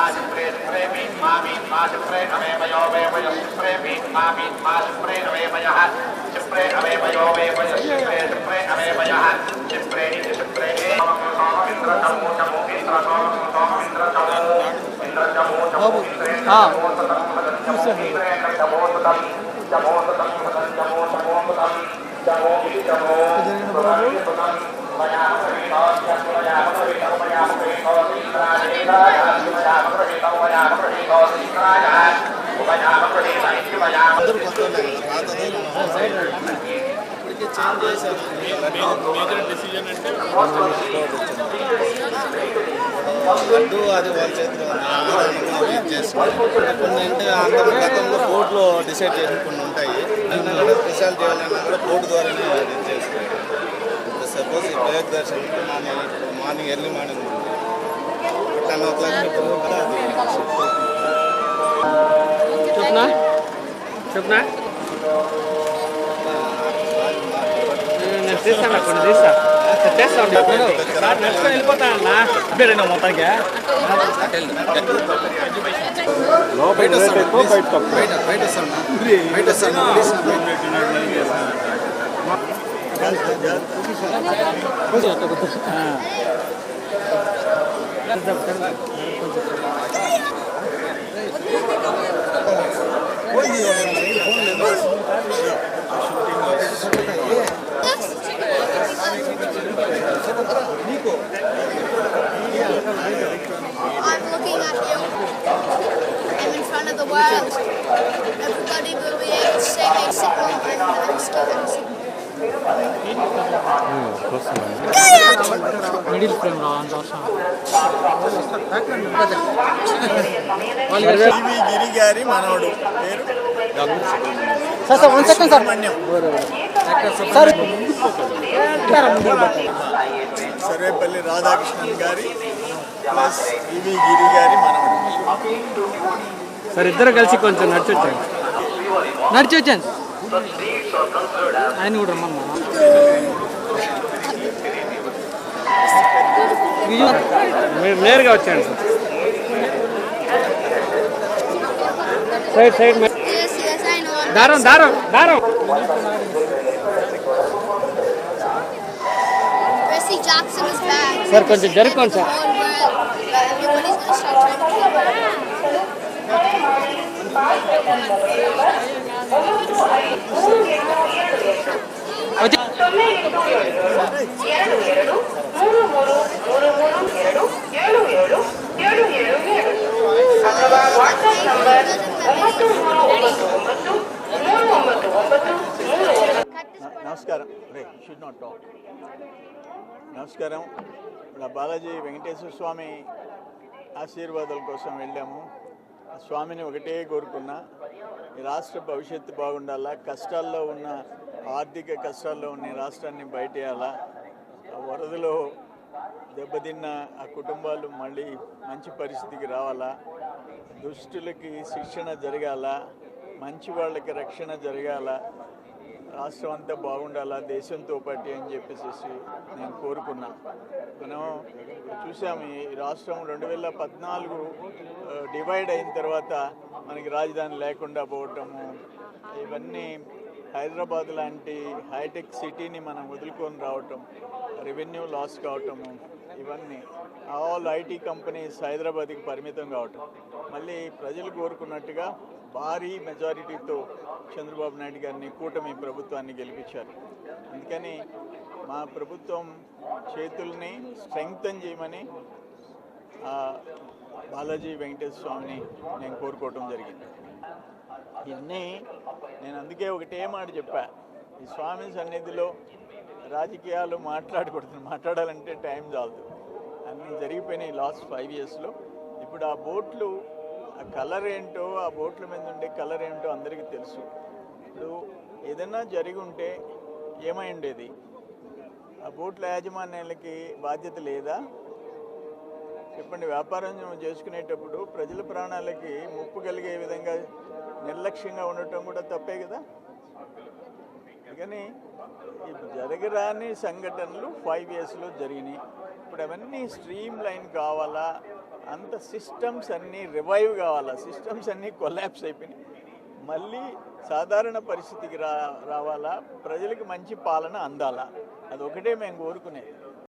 మాసిప్రే spray మీ మా మీ మా spray అవేమయో వేమయ spray మీ మా మీ మా స్ప్రే అవేమయ స్ప్రే అంటే అది వాళ్ళ చేతిలో కొన్ని అంటే అందరూ గతంలో కోర్టులో డిసైడ్ చేసిన కొన్ని ఉంటాయి నిన్న కూడా డిసైడ్ చేయాలన్నా కూడా కోర్టు ద్వారానే ఇది చేసుకోవాలి సపోజ్ ఈ బ్రేక్ దర్శనం morning morning early morning ten o'clock ఇప్పుడు కూడా తీస్తాను కొన్ని తీస్తా చేస్తా ఉండి నడుచుకొని వెళ్ళిపోతానన్నా ఇద్దరేనా మొత్తానికి బయట బయట బయట బయట వస్తాను please where. Everybody will be able to see me signal and I'm middle frame రా గిరి గారి మనవడు పేరు sir sir one second sir sir Sarvepalli Radhakrishnan గారి ప్లస్ ఇవి గిరి గారి మనవడు సార్ ఇద్దరు కలిసి కొంచెం నడిచి వచ్చాను నడిచి వచ్చాను ఆయన కూడా రమ్మన్నా మీరు నేరుగా వచ్చాను సార్. సైడ్ సైడ్ దారం దారం దారం. సార్ కొంచెం జరుపుకోండి సార్. నమస్కారం. రే షుడ్ నాట్ టాక్ నమస్కారం. బాలాజీ వెంకటేశ్వర స్వామి ఆశీర్వాదాల కోసం వెళ్ళాము. ఆ స్వామిని ఒకటే కోరుకున్నా ఈ రాష్ట్ర భవిష్యత్తు బాగుండాలా కష్టాల్లో ఉన్న ఆర్థిక కష్టాల్లో ఉన్న రాష్ట్రాన్ని బయటేయాలా ఆ వరదలో దెబ్బతిన్న ఆ కుటుంబాలు మళ్ళీ మంచి పరిస్థితికి రావాలా దుష్టులకి శిక్షణ జరగాల మంచి వాళ్ళకి రక్షణ జరగాల రాష్ట్రం అంతా బాగుండాలా దేశంతో పాటు అని చెప్పేసి నేను కోరుకున్నా. మనం చూసాము ఈ రాష్ట్రం రెండు వేల పద్నాలుగు డివైడ్ అయిన తర్వాత మనకి రాజధాని లేకుండా పోవటము ఇవన్నీ హైదరాబాద్ లాంటి హైటెక్ సిటీని మనం వదులుకొని రావటం రెవెన్యూ లాస్ కావటము ఇవన్నీ ఆల్ ఐటీ కంపెనీస్ హైదరాబాద్కి పరిమితం కావటం. మళ్ళీ ప్రజలు కోరుకున్నట్టుగా భారీ మెజారిటీతో చంద్రబాబు నాయుడు గారిని కూటమి ప్రభుత్వాన్ని గెలిపించారు. అందుకని మా ప్రభుత్వం చేతుల్ని స్ట్రెంగ్తన్ చేయమని బాలాజీ వెంకటేశ్వర స్వామిని నేను కోరుకోవటం జరిగింది. ఇవన్నీ నేను అందుకే ఒకటే మాట చెప్పా. ఈ స్వామి సన్నిధిలో రాజకీయాలు మాట్లాడకూడదు. మాట్లాడాలంటే టైం చాలదు. అన్నీ జరిగిపోయినాయి లాస్ట్ ఫైవ్ ఇయర్స్లో. ఇప్పుడు ఆ బోట్లు ఆ కలర్ ఏంటో ఆ బోట్ల మీద ఉండే కలర్ ఏంటో అందరికీ తెలుసు. ఇప్పుడు ఏదైనా జరిగి ఉంటే ఏమై ఉండేది? ఆ బోట్ల యాజమాన్యాలకి బాధ్యత లేదా? చెప్పండి వ్యాపారం చేసుకునేటప్పుడు ప్రజల ప్రాణాలకి ముప్పు కలిగే విధంగా నిర్లక్ష్యంగా ఉండటం కూడా తప్పే కదా? కానీ జరగరాని సంఘటనలు ఫైవ్ ఇయర్స్లో జరిగినాయి. ఇప్పుడు అవన్నీ స్ట్రీమ్ లైన్ కావాలా? అంత సిస్టమ్స్ అన్నీ రివైవ్ కావాలా? సిస్టమ్స్ అన్నీ కొలాప్స్ అయిపోయినాయి. మళ్ళీ సాధారణ పరిస్థితికి రా రావాలా? ప్రజలకు మంచి పాలన అందాలా? అదొకటే మేము కోరుకునేది.